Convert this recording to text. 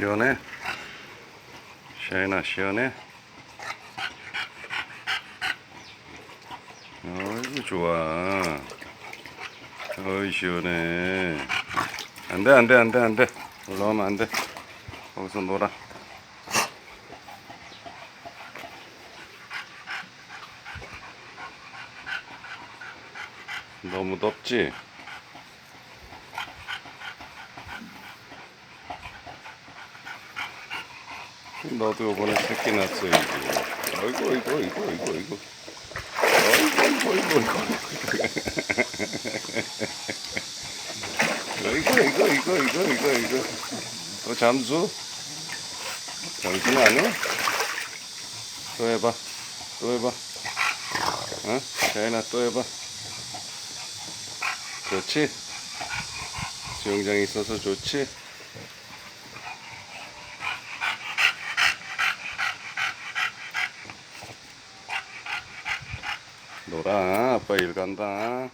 시원해? 샤이나 시원해? 어이구 좋아 어이 시원해 안돼 안돼 안돼 안돼 올라오면 안돼 거기서 놀아 너무 덥지? 너도 요번에 새끼 났어 이거. 아이고 이거 이거 이거 이거. 아이고 이거 이거 이거. 이거 이거 이거 이거 이거 이거. 또 잠수? 잠수 아니야? 또 해봐. 또 해봐. 어? 자연아 또 해봐. 좋지? 수영장이 있어서 좋지? 놀아 아빠 일 간다